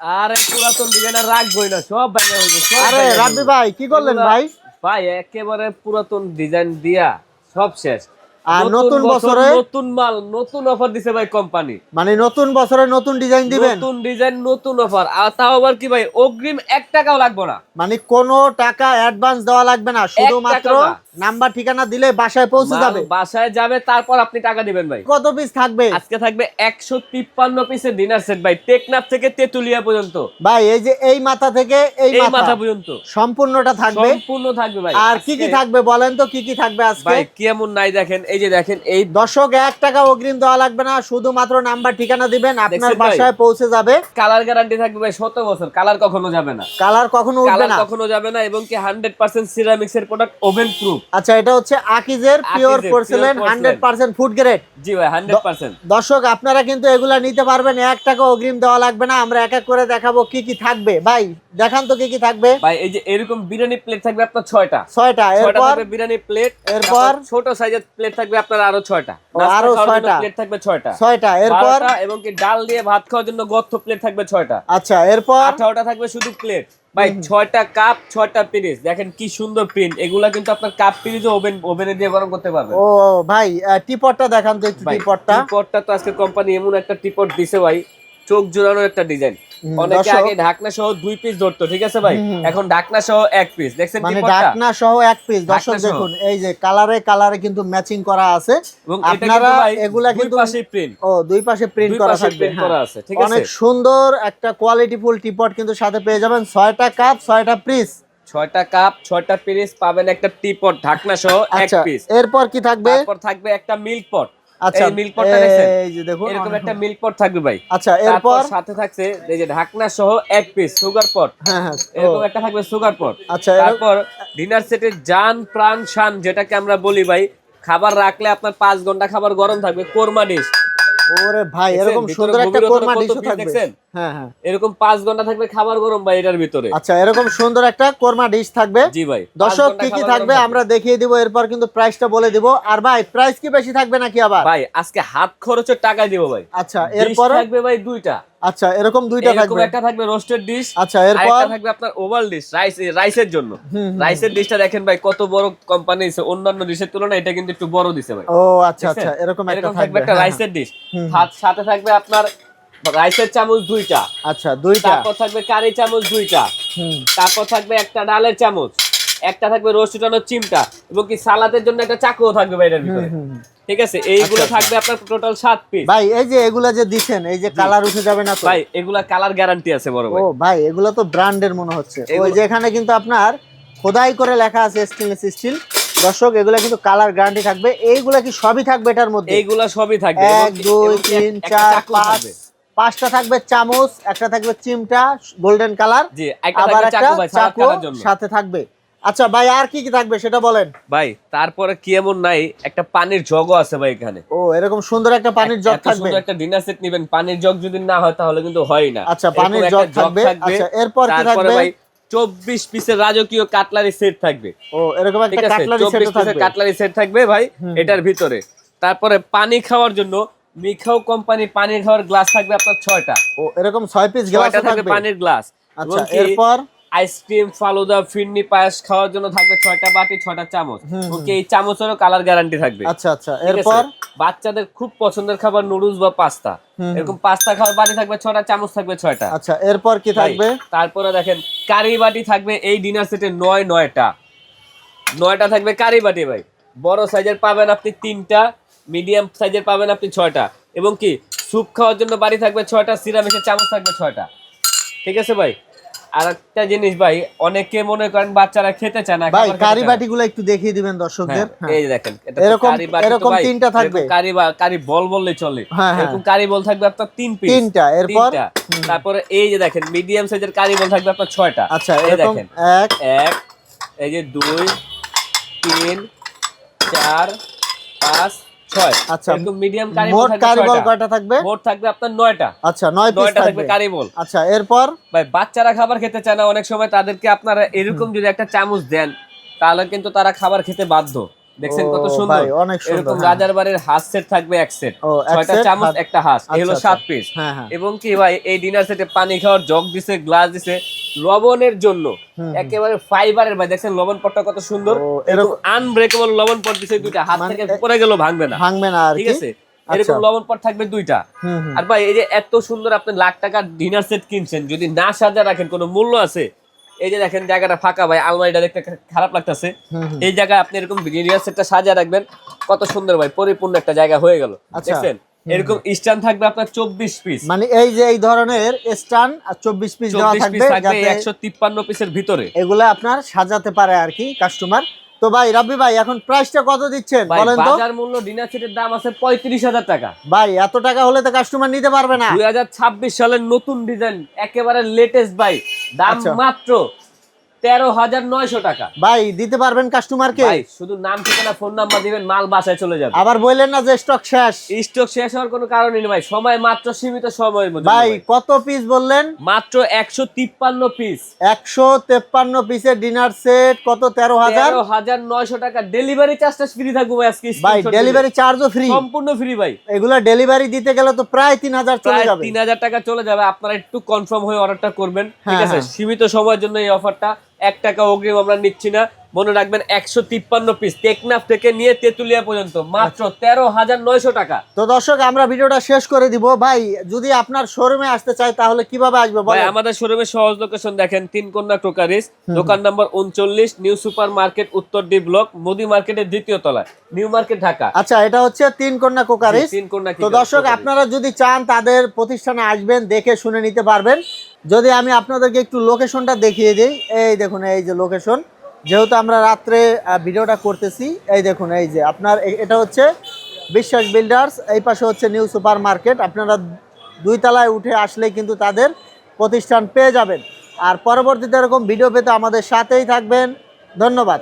আরে পুরাতন ডিজাইনার রাখবই না সব ব্যাগে হইব আরে রাব্বি ভাই কি করলেন ভাই? ভাই একেবারে পুরাতন ডিজাইন দিয়া সব শেষ। আর নতুন বছর? নতুন মাল নতুন অফার দিছে ভাই কোম্পানি মানে নতুন বছরে নতুন ডিজাইন দিবেন? নতুন ডিজাইন নতুন অফার আর তাও আবার কি ভাই অগ্রিম এক টাকাও লাগবে না। মানে কোনো টাকা অ্যাডভান্স দেওয়া লাগবে না শুধুমাত্র। নাম্বার ঠিকানা দিলে বাসায় পৌঁছে যাবে। বাসায় যাবে তারপর আপনি টাকা দিবেন ভাই। কত পিস থাকবে? আজকে থাকবে একশো তিপ্পান্ন পিসের ডিনার সেট ভাই টেকনাফ থেকে তেতুলিয়া পর্যন্ত। ভাই এই যে এই মাথা থেকে এই মাথা পর্যন্ত। সম্পূর্ণটা থাকবে? সম্পূর্ণ থাকবে ভাই আর কি কি থাকবে বলেন তো কি কি থাকবে আজকে? ভাই কেমন নাই দেখেন এই যে দেখেন এই দর্শক এক টাকা অগ্রিম দেওয়া লাগবে না শুধুমাত্র নাম্বার ঠিকানা দিবেন আপনার বাসায় পৌঁছে যাবে। কালার গ্যারান্টি থাকবে ভাই শত বছর কালার কখনো যাবে না। কালার কখনো উঠবে কালার না। কখনো যাবে না এবং কি হান্ড্রেড পার্সেন্ট সিরামিক্স এর প্রোডাক্ট ওভেন প্রুফ আচ্ছা এটা হচ্ছে আকিজের pure porcelain pure hundred percent food grade জি ভাই হান্ড্রেড পার্সেন্ট দর্শক আপনারা কিন্তু এগুলা নিতে পারবেন এক টাকা অগ্রিম দেওয়া লাগবে না। আমরা এক এক করে দেখাবো কি কি থাকবে। ভাই দেখান তো কি কি থাকবে। ভাই এই যে এরকম বিরিয়ানি প্লেট থাকবে আপনার ছয়টা। ছয়টা ছয়টা এরপর? থাকবে বিরিয়ানি প্লেট এরপর? ছোট সাইজের প্লেট থাকবে আপনার আরও ছয়টা। আরও ছয়টা। প্লেট থাকবে ছয়টা। ছয়টা এরপর? এবং কি ডাল দিয়ে ভাত খাওয়ার জন্য গর্ত প্লেট থাকবে ছয়টা। আচ্ছা এরপর? আঠারোটা থাকবে শুধু প্লেট ভাই ছয়টা কাপ ছয়টা পিরিস দেখেন কি সুন্দর প্রিন্ট এগুলা কিন্তু আপনার কাপ পিরিস ওভেন ওভেনে দিয়ে গরম করতে পারবেন। ও ভাই টিপটটা দেখান তো একটু টিপটটা টিপটটা তো আজকে কোম্পানি এমন একটা টিপট দিছে ভাই। চোখ জোড়ানোর একটা ডিজাইন অনেকে আগে ঢাকনা সহ দুই পিস ধরতো ঠিক আছে ভাই। এখন ঢাকনা সহ এক পিস দেখছেন মানে ঢাকনা সহ এক পিস দর্শক দেখুন এই যে কালারে কালারে কিন্তু ম্যাচিং করা আছে। এবং আপনারা কিন্তু এগুলা দুই পাশে প্রিন্ট ও দুই পাশে প্রিন্ট করা থাকবে হ্যাঁ। করা আছে ঠিক অনেক আছে সুন্দর একটা কোয়ালিটি ফুল টিপট কিন্তু সাথে পেয়ে যাবেন। ছয়টা কাপ ছয়টা পিস ছয়টা কাপ ছয়টা পিস পাবেন একটা টিপট ঢাকনা সহ এক আচ্ছা পিস এরপর কি থাকবে? তারপর থাকবে একটা মিল্ক পট আচ্ছা মিল্ক পটটা এই যে দেখুন এরকম একটা মিল্ক পট থাকবে ভাই। আচ্ছা এরপর সাথে থাকছে এই যে ঢাকনা সহ এক পিস সুগার পট হ্যাঁ হ্যাঁ এরকম একটা থাকবে সুগার পট আচ্ছা তারপর ডিনার সেটের জান প্রাণ শান যেটাকে আমরা বলি ভাই খাবার রাখলে আপনার পাঁচ ঘণ্টা খাবার গরম থাকবে কোরমা ডিশ ওরে ভাই এরকম সুন্দর একটা কোরমা ডিশও থাকবে? হ্যাঁ হ্যাঁ। এরকম পাঁচ ঘণ্টা থাকবে খাবার গরম ভাই এটার ভিতরে। আচ্ছা এরকম সুন্দর একটা কোরমা ডিশ থাকবে। জি ভাই দর্শক কি কি থাকবে আমরা দেখিয়ে দিব এরপর কিন্তু প্রাইসটা বলে দিব। আর ভাই প্রাইস কি বেশি থাকবে নাকি আবার? ভাই আজকে হাত খরচের টাকা দিব ভাই। আচ্ছা এরপর? থাকবে ভাই দুইটা। আচ্ছা এরকম দুইটা থাকবে। এরকম একটা থাকবে রোস্টেড ডিশ আচ্ছা এরপর? একটা থাকবে আপনার ওভাল ডিশ রাইস রাইসের জন্য। রাইসের ডিশটা দেখেন ভাই কত বড় কোম্পানি দিছে অন্যান্য ডিশের তুলনায় এটা কিন্তু একটু বড় দিছে ভাই। ও আচ্ছা আচ্ছা এরকম একটা থাকবে একটা হ্যাঁ, রাইসের ডিশ হুম, ভাত সাথে থাকবে আপনার রাইসের চামচ দুইটা। হ্যাঁ। আচ্ছা দুইটা। তারপর থাকবে কারি চামচ দুইটা। হুম। তারপর থাকবে একটা ডালের চামচ। একটা থাকবে রোস্ট উঠানোর চিমটা এবং কি সালাদের জন্য একটা চাকুও থাকবে বাইরের ভিতরে। ঠিক আছে? এইগুলো আচ্ছা, থাকবে আপনার টোটাল সাত পিস ভাই এই যে এগুলা যে দিছেন এই যে কালার উঠে যাবে না তো? ভাই এগুলা কালার গ্যারান্টি আছে বড় ভাই। ও ভাই এগুলো তো ব্র্যান্ডের মনে হচ্ছে। ওই যে এখানে কিন্তু আপনার খোদাই করে লেখা আছে স্টেনলেস স্টিল দর্শক এগুলা কিন্তু কালার গ্যারান্টি থাকবে। এইগুলা কি সবই থাকবে এটার মধ্যে? এইগুলা সবই থাকবে। এবং এক কি- দুই এবং কি তিন একটা চার চাকু পাঁচ। থাকবে। পাঁচটা থাকবে চামচ একটা থাকবে চিমটা গোল্ডেন কালার জি একটা আবার থাকবে একটা চাকু ভাই সালাদ জন্য। সাথে থাকবে। আচ্ছা ভাই আর কি কি থাকবে সেটা বলেন। ভাই তারপরে কি এমন নাই একটা পানির জগও আছে ভাই এখানে। ও এরকম সুন্দর একটা পানির জগ থাকবে। সুন্দর একটা ডিনার সেট নেবেন পানির জগ যদি না হয় তাহলে কিন্তু হয় না। আচ্ছা পানির জগ থাকবে। আচ্ছা এরপর কি থাকবে? ভাই চব্বিশ পিসের রাজকীয় কাটলারি সেট থাকবে। ও এরকম একটা কাটলারি চব্বিশ সেটও পিসের থাকবে। কাটলারি সেট থাকবে ভাই এটার ভিতরে। তারপরে পানি খাওয়ার জন্য মিখাও কোম্পানি পানির খাওয়ার গ্লাস থাকবে আপনার ছয়টা। ও এরকম ছয় পিস গ্লাস থাকবে থাকবে। পানির গ্লাস আচ্ছা এরপর? আইসক্রিম ফালুদা ফিরনি পায়েস খাওয়ার জন্য থাকবে ছয়টা বাটি ছয়টা চামচ। ওকে এই চামচেরও কালার গ্যারান্টি থাকবে। আচ্ছা আচ্ছা। এরপর? বাচ্চাদের খুব পছন্দের খাবার নুডলস বা পাস্তা এরকম পাস্তা খাওয়ার বাটি থাকবে ছয়টা চামচ থাকবে ছয়টা। আচ্ছা এরপর কি থাকবে? তারপরে দেখেন কারি বাটি থাকবে এই ডিনার সেটে নয় নয়টা। নয়টা থাকবে কারি বাটি ভাই। বড় সাইজের পাবেন আপনি তিনটা মিডিয়াম সাইজের পাবেন আপনি ছয়টা। এবং কি স্যুপ খাওয়ার জন্য বাড়ি থাকবে ছয়টা সিরামিকের চামচ থাকবে ছয়টা। ঠিক আছে ভাই? আর একটা জিনিস ভাই অনেকে মনে করেন বাচ্চারা খেতে চায় না ভাই কারি। বাটিগুলো একটু দেখিয়ে দিবেন দর্শকদের হ্যাঁ। এই দেখেন এরকম- এরকম তিনটা থাকবে। কারি কারি বল বললে চলে হ্যাঁ, হ্যাঁ। এরকম কারি বল থাকবে আপনার তিন পিস তিনটা এরপর। তারপরে এই যে দেখেন মিডিয়াম সাইজের কারি বল থাকবে আপনার ছয়টা আচ্ছা এই দেখেন এক এক এই যে দুই তিন চার পাঁচ ছয়। আচ্ছা, একদম মিডিয়াম মোট থাকবে কারি বল কয়টা থাকবে? মোট থাকবে আপনার নয়টা। আচ্ছা নয় পিস থাকবে থাকবে। কারি বল আচ্ছা এরপর? ভাই বাচ্চারা খাবার খেতে চায় না অনেক সময় তাদেরকে আপনারা এরকম যদি একটা চামচ দেন তাহলে কিন্তু তারা খাবার খেতে বাধ্য। দেখছেন কত সুন্দর। এরকম হ্যাঁ। রাজার বাড়ির হাঁস সেট থাকবে এক সেট ছয়টা চামচ হাত- একটা হাঁস। এই হলো আচ্ছা, সাত আচ্ছা। পিস হ্যাঁ হ্যাঁ। এবং কি ভাই এই ডিনার সেটে পানি খাওয়ার জগ দিছে গ্লাস দিছে লবণের জন্য। একেবারে ফাইবারের ভাই দেখছেন লবণ পটটা কত সুন্দর। এরকম এরকম- আনব্রেকেবল লবণ পট দিছে দুইটা হাত মানে থেকে পড়ে গেল ভাঙবে না। ভাঙবে না ঠিক আছে? এরকম আচ্ছা। লবণ পট থাকবে দুইটা। আর ভাই এই যে এত সুন্দর আপনি লাখ টাকার ডিনার সেট কিনছেন যদি না সাজা রাখেন কোনো মূল্য আছে? এই যে দেখেন জায়গাটা ফাঁকা ভাই আলমারিটা দেখতে খারাপ লাগতেছে। এই জায়গায় আপনি এরকম সাজিয়ে সেটটা রাখবেন কত সুন্দর ভাই পরিপূর্ণ একটা জায়গা হয়ে গেল। আচ্ছা। দেখছেন? এরকম স্ট্যান্ড থাকবে আপনার চব্বিশ পিস মানে এই যে এই ধরনের স্ট্যান্ড আর চব্বিশ পিস দেওয়া থাকবে একশো তিপ্পান্ন পিসের ভিতরে। এগুলো আপনার সাজাতে পারে আর কি কাস্টমার তো ভাই রাব্বি ভাই এখন প্রাইসটা কত দিচ্ছেন? বলেন তো। বাজার মূল্য ডিনার সেটের দাম আছে পঁয়ত্রিশ হাজার টাকা। ভাই এত টাকা হলে তো কাস্টমার নিতে পারবে না। দুই হাজার ছাব্বিশ সালের নতুন ডিজাইন একেবারে লেটেস্ট ভাই। দাম আচ্ছা। মাত্র তেরো হাজার নয়শো টাকা। ভাই দিতে পারবেন কাস্টমারকে ভাই শুধু নাম ঠিকানা ফোন নাম্বার দিবেন মাল বাসায় চলে যাবে। আবার বললেন না যে স্টক শেষ। স্টক শেষ হওয়ার কোনো কারণই নেই ভাই সময় মাত্র সীমিত সময়ের মধ্যে ভাই কত পিস বললেন? মাত্র একশো তিপ্পান্ন পিস একশো তেপ্পান্ন পিসের ডিনার সেট কত? তেরো হাজার? তেরো হাজার নয়শো টাকা ডেলিভারি চার্জটা ফ্রি থাকবে ভাই আজকে ভাই ডেলিভারি চার্জও ফ্রি সম্পূর্ণ ফ্রি ভাই। এগুলো ডেলিভারি দিতে গেলে তো প্রায় তিন হাজার চলে যাবে। তিন হাজার টাকা চলে যাবে। আপনারা একটু কনফার্ম হয়ে অর্ডারটা করবেন। ঠিক হ্যাঁ, আছে? হ্যাঁ। সীমিত সময়ের জন্য এই অফারটা এক টাকা অগ্রিম আমরা নিচ্ছি না। মনে রাখবেন একশো তিপ্পান্ন পিস টেকনাফ থেকে নিয়ে তেতুলিয়া পর্যন্ত মাত্র তেরো হাজার নয়শো টাকা। তো দর্শক আমরা ভিডিওটা শেষ করে দিব। ভাই যদি আপনার শোরুমে আসতে চাই তাহলে কীভাবে আসবে ভাই আমাদের শোরুমের সহজ লোকেশন দেখেন তিন কন্যা ক্রোকারিস দোকান নাম্বার উনচল্লিশ নিউ সুপার মার্কেট উত্তর ডি ব্লক মোদি মার্কেটের দ্বিতীয় তলায় নিউ মার্কেট ঢাকা। আচ্ছা এটা হচ্ছে তিন কন্যা কোকারিস তিন কন্যা তো দর্শক আপনারা যদি চান তাদের প্রতিষ্ঠানে আসবেন দেখে শুনে নিতে পারবেন। যদি আমি আপনাদেরকে একটু লোকেশনটা দেখিয়ে দিই, এই দেখুন, এই যে লোকেশন যেহেতু আমরা রাত্রে ভিডিওটা করতেছি, এই দেখুন, এই যে আপনার এটা হচ্ছে বিশ্বাস বিল্ডার্স এই পাশে হচ্ছে নিউ সুপার মার্কেট আপনারা দুই তলায় উঠে আসলে কিন্তু তাদের প্রতিষ্ঠান পেয়ে যাবেন। আর পরবর্তীতে এরকম ভিডিও পেতে আমাদের সাথেই থাকবেন। ধন্যবাদ।